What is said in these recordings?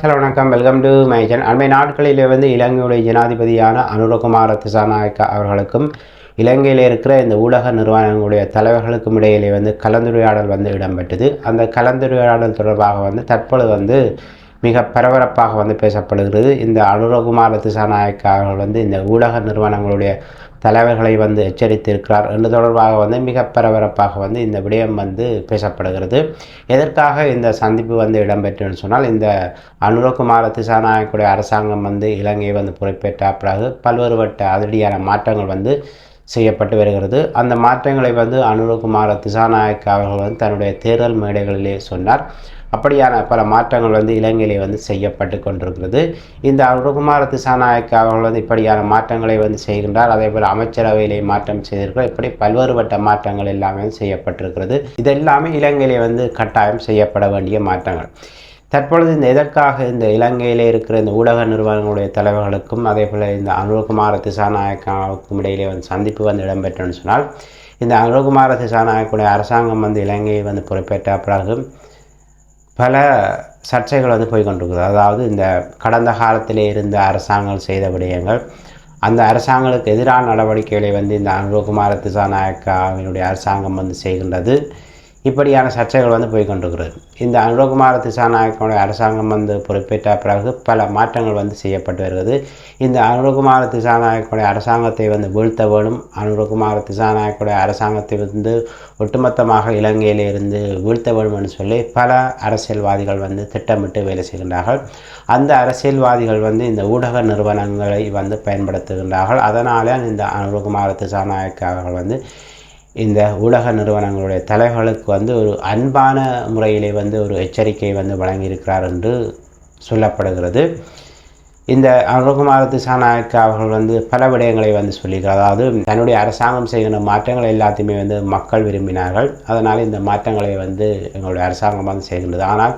Hello வணக்கம் welcome to மைஜன் அண்மை நாட்களில் வந்து இலங்கையுடைய ஜனாதிபதியான அனுரகுமார திசாநாயக்க அவர்களுக்கும் இலங்கையில் இருக்கிற இந்த ஊடக நிறுவனங்களுடைய தலைவர்களுக்கும் இடையிலே வந்து கலந்துரையாடல் வந்து இடம்பெற்றது. அந்த கலந்துரையாடல் தொடர்பாக வந்து தற்பொழுது வந்து மிக பரபரப்பாக வந்து பேசப்படுகிறது. இந்த அனுரகுமார திசாநாயக்க அவர்கள் வந்து இந்த ஊடக நிறுவனங்களுடைய தலைவர்களை வந்து எச்சரித்திருக்கிறார் என்று தொடர்பாக வந்து மிக பரபரப்பாக வந்து இந்த விடயம் வந்து பேசப்படுகிறது. எதற்காக இந்த சந்திப்பு வந்து இடம்பெற்றுன்னு சொன்னால் இந்த அனுரகுமார திசாநாயக்குடைய அரசாங்கம் வந்து இலங்கையை வந்து பொறுப்பேற்ற பிறகு பல்வேறுபட்ட அதிரடியான மாற்றங்கள் வந்து செய்யப்பட்டு வருகிறது. அந்த மாற்றங்களை வந்து அனுரகுமார திசாநாயக் அவர்கள் வந்து தன்னுடைய தேர்தல் மேடைகளிலே சொன்னார். அப்படியான பல மாற்றங்கள் வந்து இலங்கையிலே வந்து செய்யப்பட்டு கொண்டிருக்கிறது. இந்த அருகுமார திசாநாயக்க அவர்கள் வந்து இப்படியான மாற்றங்களை வந்து செய்கின்றார். அதே போல் அமைச்சரவையிலே மாற்றம் செய்திருக்கிறார் இப்படி பல்வேறுபட்ட மாற்றங்கள் எல்லாமே செய்யப்பட்டிருக்கிறது. இதெல்லாமே இலங்கையிலே வந்து கட்டாயம் செய்யப்பட வேண்டிய மாற்றங்கள். தற்பொழுது இந்த எதற்காக இந்த இலங்கையிலே இருக்கிற இந்த ஊடக நிறுவனங்களுடைய தலைவர்களுக்கும் அதே போல் இந்த அனுகுமார திசாநாயக்காவுக்கும் இடையிலே வந்து சந்திப்பு வந்து இடம்பெற்றுன்னு சொன்னால் இந்த அனுகுமார திசாநாயக்குடைய அரசாங்கம் வந்து இலங்கையை வந்து பொறுப்பேற்ற பிறகு பல சர்ச்சைகள் வந்து போய்கொண்டிருக்குது. அதாவது இந்த கடந்த காலத்திலே இருந்த அரசாங்கம் செய்த விடயங்கள் அந்த அரசாங்கங்களுக்கு எதிரான நடவடிக்கைகளை வந்து இந்த அனுகுமார திசாநாயக்காவினுடைய அரசாங்கம் வந்து செய்கின்றது. இப்படியான சர்ச்சைகள் வந்து போய் கொண்டிருக்கிறது இந்த அனுரகுமார திசாநாயக்கனுடைய அரசாங்கம் வந்து பொறுப்பேற்ற பிறகு பல மாற்றங்கள் வந்து செய்யப்பட்டு வருகிறது. இந்த அனுரகுமார திசாநாயக்கனுடைய அரசாங்கத்தை வந்து வீழ்த்த வேணும். அனுரகுமார திசாநாயக்கனுடைய அரசாங்கத்தை வந்து ஒட்டுமொத்தமாக இலங்கையிலிருந்து வீழ்த்த வேணும் என்று சொல்லி பல அரசியல்வாதிகள் வந்து திட்டமிட்டு வேலை செய்கின்றார்கள். அந்த அரசியல்வாதிகள் வந்து இந்த ஊடக நிறுவனங்களை வந்து பயன்படுத்துகின்றார்கள். அதனால் இந்த அனுரகுமார திசாநாயக்க அவர்கள் வந்து இந்த ஊடக நிறுவனங்களுடைய தலைவர்களுக்கு வந்து ஒரு அன்பான முறையிலே வந்து ஒரு எச்சரிக்கை வந்து வழங்கியிருக்கிறார் என்று சொல்லப்படுகிறது. இந்த அனுகுமார திசாநாயக்க அவர்கள் வந்து பல விடயங்களை வந்து சொல்லியிருக்கிறார். அதாவது தன்னுடைய அரசாங்கம் செய்கிற மாற்றங்கள் எல்லாத்தையுமே வந்து மக்கள் விரும்பினார்கள். அதனால் இந்த மாற்றங்களை வந்து எங்களுடைய அரசாங்கம் வந்து செய்கின்றது. ஆனால்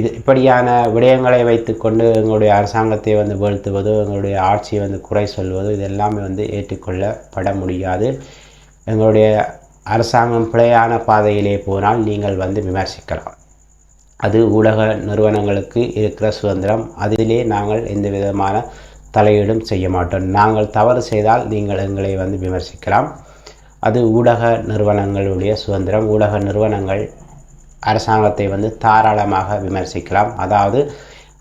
இது இப்படியான விடயங்களை வைத்துக்கொண்டு எங்களுடைய அரசாங்கத்தை வந்து வீழ்த்துவதோ எங்களுடைய ஆட்சியை வந்து குறை சொல்வதோ இது எல்லாமே வந்து ஏற்றுக்கொள்ளப்பட முடியாது. எங்களுடைய அரசாங்கம் பிழையான பாதையிலே போனால் நீங்கள் வந்து விமர்சிக்கலாம். அது ஊடக நிறுவனங்களுக்கு இருக்கிற சுதந்திரம். அதிலே நாங்கள் எந்த விதமான தலையீடும் செய்ய மாட்டோம். நாங்கள் தவறு செய்தால் நீங்கள் எங்களை வந்து விமர்சிக்கலாம். அது ஊடக நிறுவனங்களுடைய சுதந்திரம். ஊடக நிறுவனங்கள் அரசாங்கத்தை வந்து தாராளமாக விமர்சிக்கலாம். அதாவது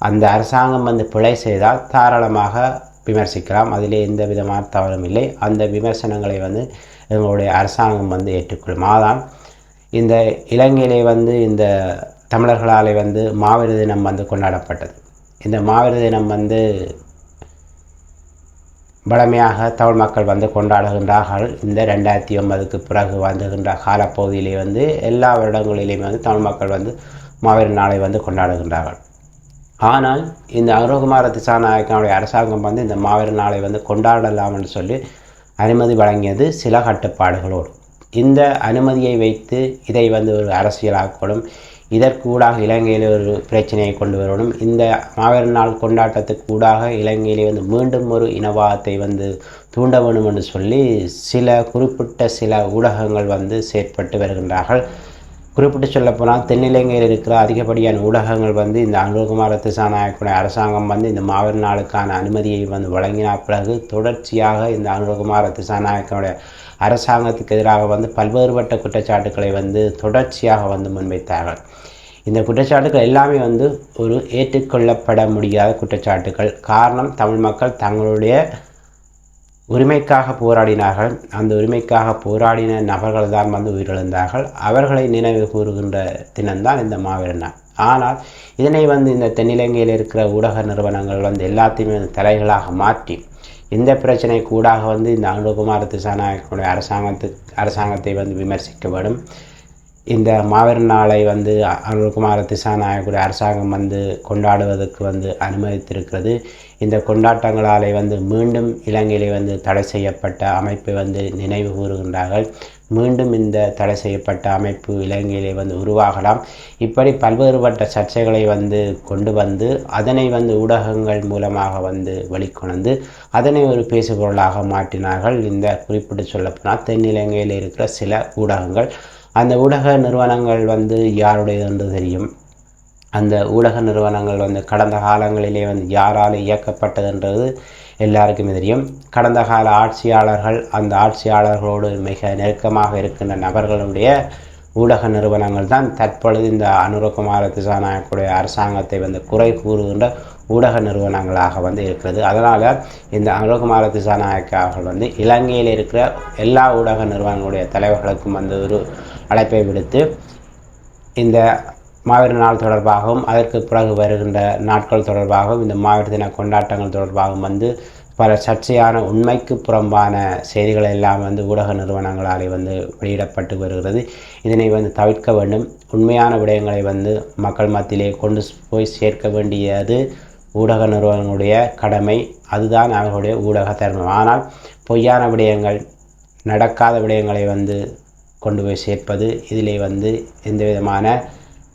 அந்த அரசாங்கம் வந்து பிழை செய்தால் தாராளமாக விமர்சிக்கலாம். அதிலே எந்த விதமான தவறும் இல்லை. அந்த விமர்சனங்களை வந்து எங்களுடைய அரசாங்கம் வந்து ஏற்றுக்கொள்ளும். ஆனால் இந்த இலங்கையிலே வந்து இந்த தமிழர்களால் வந்து மாவீர தினம் வந்து கொண்டாடப்பட்டது. இந்த மாவீர தினம் வந்து வளமையாக தமிழ் மக்கள் வந்து கொண்டாடுகின்றார்கள். இந்த ரெண்டாயிரத்தி ஒன்பதுக்கு பிறகு வந்துகின்ற காலப்பகுதியிலே வந்து எல்லா வருடங்களிலேயுமே வந்து தமிழ் மக்கள் வந்து மாவீர நாளை வந்து கொண்டாடுகின்றார்கள். ஆனால் இந்த அருகுமார திசாநாயக்கனுடைய அரசாங்கம் வந்து இந்த மாவீர நாளை வந்து கொண்டாடலாம் என்று சொல்லி அனுமதி வழங்கியது சில கட்டுப்பாடுகளோடு. இந்த அனுமதியை வைத்து இதை வந்து ஒரு அரசியலாக்கணும் இதற்கு ஊடாக இலங்கையில் ஒரு பிரச்சனையை கொண்டு வரணும். இந்த மாவீர நாள் கொண்டாட்டத்துக்கு ஊடாக இலங்கையிலே வந்து மீண்டும் ஒரு இனவாதத்தை வந்து தூண்ட வேணும் என்று சொல்லி சில குறிப்பிட்ட சில ஊடகங்கள் வந்து செயற்பட்டு வருகின்றார்கள். குறிப்பிட்டு சொல்லப்போனால் தென்னிலங்கையில் இருக்கிற அதிகப்படியான ஊடகங்கள் வந்து இந்த அனுகுமார திசாநாயக்குடைய அரசாங்கம் வந்து இந்த மாவீர நாளுக்கான அனுமதியை வந்து வழங்கின பிறகு தொடர்ச்சியாக இந்த அனுகுமார திசாநாயக்கனுடைய அரசாங்கத்துக்கு எதிராக வந்து பல்வேறுபட்ட குற்றச்சாட்டுக்களை வந்து தொடர்ச்சியாக வந்து முன்வைத்தார்கள். இந்த குற்றச்சாட்டுகள் எல்லாமே வந்து ஒரு ஏற்றுக்கொள்ளப்பட முடியாத குற்றச்சாட்டுகள் காரணம் தமிழ் மக்கள் தங்களுடைய உரிமைக்காக போராடினார்கள். அந்த உரிமைக்காக போராடின நபர்கள் தான் வந்து உயிரிழந்தார்கள். அவர்களை நினைவு கூறுகின்ற தினம்தான் இந்த மாவீர நாள். ஆனால் இதனை வந்து இந்த தென்னிலங்கையில் இருக்கிற ஊடக நிறுவனங்கள் வந்து எல்லாத்தையுமே தலைகளாக மாற்றி இந்த பிரச்சனை கூடாக வந்து இந்த அனுகுமார திசாநாயகனுடைய அரசாங்கத்து அரசாங்கத்தை வந்து விமர்சிக்க வேண்டும். இந்த மாவீர நாளை வந்து அனுகுமார திசாநாயக்குடைய அரசாங்கம் வந்து கொண்டாடுவதற்கு வந்து அனுமதித்திருக்கிறது. இந்த கொண்டாட்டங்களாலே வந்து மீண்டும் இலங்கையிலே வந்து தடை செய்யப்பட்ட அமைப்பை வந்து நினைவு கூறுகின்றார்கள். மீண்டும் இந்த தடை செய்யப்பட்ட அமைப்பு இலங்கையிலே வந்து உருவாகலாம். இப்படி பல்வேறுபட்ட சர்ச்சைகளை வந்து கொண்டு வந்து அதனை வந்து ஊடகங்கள் மூலமாக வந்து வெளிக்கொணர்ந்து அதனை ஒரு பேசுபொருளாக மாற்றினார்கள். இந்த குறிப்பிட்டு சொல்லப்போனால் தென்னிலங்கையில் இருக்கிற சில ஊடகங்கள். அந்த ஊடக நிறுவனங்கள் வந்து யாருடையது என்று தெரியும். அந்த ஊடக நிறுவனங்கள் வந்து கடந்த காலங்களிலே வந்து யாரால் இயக்கப்பட்டதுன்றது எல்லாருக்குமே தெரியும். கடந்த கால ஆட்சியாளர்கள் அந்த ஆட்சியாளர்களோடு மிக நெருக்கமாக இருக்கின்ற நபர்களுடைய ஊடக நிறுவனங்கள் தான் தற்பொழுது இந்த அனுரகுமார திசாநாயக்குடைய அரசாங்கத்தை வந்து குறை கூறுகின்ற ஊடக நிறுவனங்களாக வந்து இருக்கிறது. அதனால் இந்த அனுரகுமார திசாநாயக்க அவர்கள் வந்து இலங்கையில் இருக்கிற எல்லா ஊடக நிறுவனங்களுடைய தலைவர்களுக்கும் வந்து ஒரு அழைப்பை விடுத்து இந்த மாவீர நாள் தொடர்பாகவும் அதற்கு பிறகு வருகின்ற நாட்கள் தொடர்பாகவும் இந்த மாவீர தின கொண்டாட்டங்கள் தொடர்பாகவும் வந்து பல சர்ச்சையான உண்மைக்கு புறம்பான செய்திகள் எல்லாம் வந்து ஊடக நிறுவனங்களாலே வந்து வெளியிடப்பட்டு வருகிறது. இதனை வந்து தவிர்க்க வேண்டும். உண்மையான விடயங்களை வந்து மக்கள் மத்தியிலே கொண்டு போய் சேர்க்க வேண்டியது ஊடக நிறுவனங்களுடைய கடமை. அதுதான் அவர்களுடைய ஊடக தர்மம். ஆனால் பொய்யான விடயங்கள் நடக்காத விடயங்களை வந்து கொண்டு போய் சேர்ப்பது இதிலே வந்து எந்த விதமான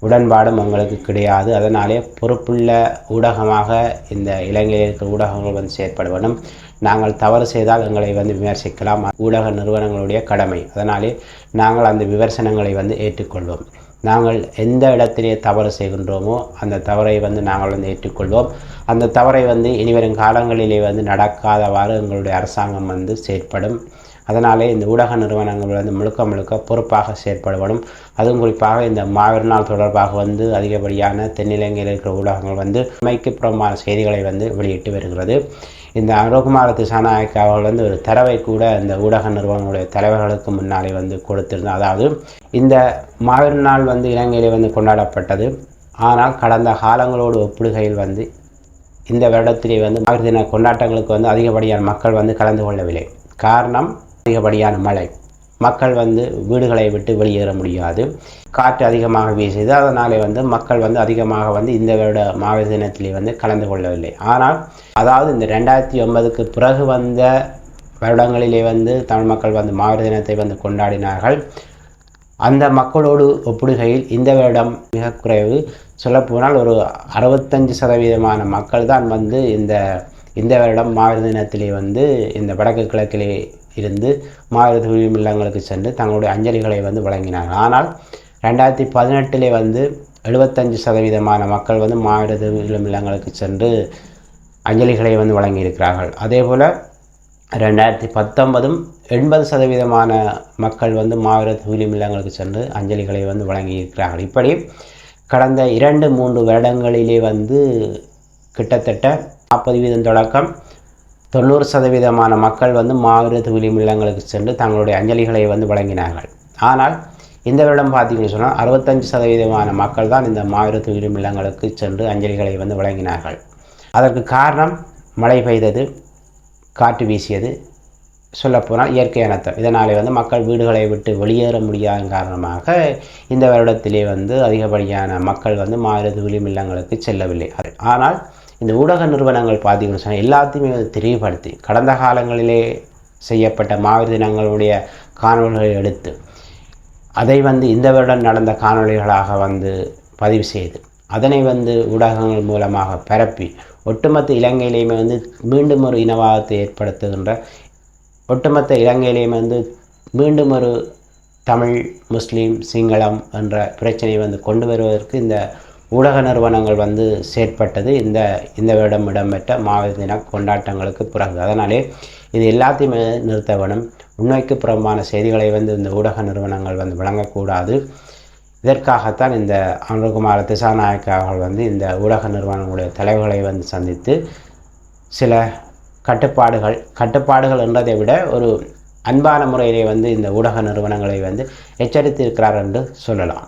உடன்பாடும் அவங்களுக்கு கிடையாது. அதனாலே பொறுப்புள்ள ஊடகமாக இந்த இலங்கையில் இருக்கிற ஊடகங்கள் வந்து செயற்பட வேண்டும். நாங்கள் தவறு செய்தால் எங்களை வந்து விமர்சிக்கலாம். ஊடக நிறுவனங்களுடைய கடமை. அதனாலே நாங்கள் அந்த விமர்சனங்களை வந்து ஏற்றுக்கொள்வோம். நாங்கள் எந்த இடத்திலே தவறு செய்கின்றோமோ அந்த தவறை வந்து நாங்கள் வந்து ஏற்றுக்கொள்வோம். அந்த தவறை வந்து இனிவரும் காலங்களிலே வந்து நடக்காதவாறு எங்களுடைய அரசாங்கம் வந்து செயற்படும். அதனாலே இந்த ஊடக நிறுவனங்கள் வந்து முழுக்க முழுக்க பொறுப்பாக செயற்படுவதும் அதுவும் குறிப்பாக இந்த மாவீர நாள் தொடர்பாக வந்து அதிகப்படியான தென்னிலங்கையில் இருக்கிற ஊடகங்கள் வந்து உண்மைக்கு புறமான செய்திகளை வந்து வெளியிட்டு வருகிறது. இந்த அனுகுமார திசாநாயக் அவர்கள் வந்து ஒரு தரவை கூட இந்த ஊடக நிறுவனங்களுடைய தலைவர்களுக்கு முன்னாலே வந்து கொடுத்திருந்தார். அதாவது இந்த மாவீர நாள் வந்து இலங்கையிலே வந்து கொண்டாடப்பட்டது. ஆனால் கடந்த காலங்களோடு ஒப்பிடுகையில் வந்து இந்த வருடத்திலே வந்து மாவீர தின கொண்டாட்டங்களுக்கு வந்து அதிகப்படியான மக்கள் வந்து கலந்து கொள்ளவில்லை. காரணம் அதிகப்படியான மழை. மக்கள் வந்து வீடுகளை விட்டு வெளியேற முடியாது. காற்று அதிகமாக வீசியது அதனாலே வந்து மக்கள் வந்து அதிகமாக வந்து இந்த வருட மாவீர தினத்திலே வந்து கலந்து கொள்ளவில்லை. ஆனால் அதாவது இந்த ரெண்டாயிரத்தி ஒன்பதுக்கு பிறகு வந்த வருடங்களிலே வந்து தமிழ் மக்கள் வந்து மாவீர தினத்தை வந்து கொண்டாடினார்கள். அந்த மக்களோடு ஒப்பிடுகையில் இந்த வருடம் மிக குறைவு. சொல்லப்போனால் ஒரு அறுபத்தஞ்சு சதவீதமான மக்கள் தான் வந்து இந்த இந்த வருடம் மாவீர தினத்திலே வந்து இந்த வடக்கு கிழக்கிலே இருந்து மாவீர துயில் இல்லங்களுக்கு சென்று தங்களுடைய அஞ்சலிகளை வந்து வழங்கினார்கள். ஆனால் ரெண்டாயிரத்தி பதினெட்டிலே வந்து எழுபத்தஞ்சு சதவீதமான மக்கள் வந்து மாவீரர் துயில் இல்லங்களுக்கு சென்று அஞ்சலிகளை வந்து வழங்கியிருக்கிறார்கள். அதே போல் ரெண்டாயிரத்தி பத்தொன்பதும் எண்பது சதவீதமான மக்கள் வந்து மாவீரர் துயிலும் இல்லங்களுக்கு சென்று அஞ்சலிகளை வந்து வழங்கியிருக்கிறார்கள். இப்படி கடந்த இரண்டு மூன்று வருடங்களிலே வந்து கிட்டத்தட்ட நாற்பது வீதம் தொடக்கம் தொண்ணூறு சதவீதமான மக்கள் வந்து மாவீர துயிலும் இல்லங்களுக்கு சென்று தங்களுடைய அஞ்சலிகளை வந்து வழங்கினார்கள். ஆனால் இந்த வருடம் பார்த்தீங்கன்னு சொன்னால் அறுபத்தஞ்சு சதவீதமான மக்கள் தான் இந்த மாவீர துயிலும் இல்லங்களுக்கு சென்று அஞ்சலிகளை வந்து வழங்கினார்கள். அதற்கு காரணம் மழை பெய்தது காற்று வீசியது சொல்லப்போனால் இயற்கை அனர்த்தம். இதனாலே வந்து மக்கள் வீடுகளை விட்டு வெளியேற முடியாத காரணமாக இந்த வருடத்திலே வந்து அதிகப்படியான மக்கள் வந்து மாறுது விளிமில்லங்களுக்கு செல்லவில்லை. ஆனால் இந்த ஊடக நிறுவனங்கள் பார்த்தீங்கன்னு சொன்னால் எல்லாத்தையுமே வந்து தெளிவுபடுத்தி கடந்த காலங்களிலே செய்யப்பட்ட மாவீர தினங்களுடைய காணொலிகளை எடுத்து அதை வந்து இந்த வருடம் நடந்த காணொளிகளாக வந்து பதிவு செய்து அதனை வந்து ஊடகங்கள் மூலமாக பரப்பி ஒட்டுமொத்த இலங்கையிலேயுமே வந்து மீண்டும் ஒரு இனவாதத்தை ஏற்படுத்துகின்ற ஒட்டுமொத்த இலங்கையிலேயுமே வந்து மீண்டும் ஒரு தமிழ் முஸ்லீம் சிங்களம் என்ற பிரச்சனையை வந்து கொண்டு வருவதற்கு இந்த ஊடக நிறுவனங்கள் வந்து செயற்பட்டது. இந்த இந்த வருடம் இடம்பெற்ற மாவீர தின கொண்டாட்டங்களுக்கு பிறகு. அதனாலே இது எல்லாத்தையுமே நிறுத்த வேணும். உண்மைக்கு புறம்பான செய்திகளை வந்து இந்த ஊடக நிறுவனங்கள் வந்து வழங்கக்கூடாது. இதற்காகத்தான் இந்த அனுகுமார திசாநாயக்க அவர்கள் வந்து இந்த ஊடக நிறுவனங்களுடைய தலைவர்களை வந்து சந்தித்து சில கட்டுப்பாடுகள் கட்டுப்பாடுகள் என்றதை விட ஒரு அன்பான முறையிலே வந்து இந்த ஊடக நிறுவனங்களை வந்து எச்சரித்திருக்கிறார் என்று சொல்லலாம்.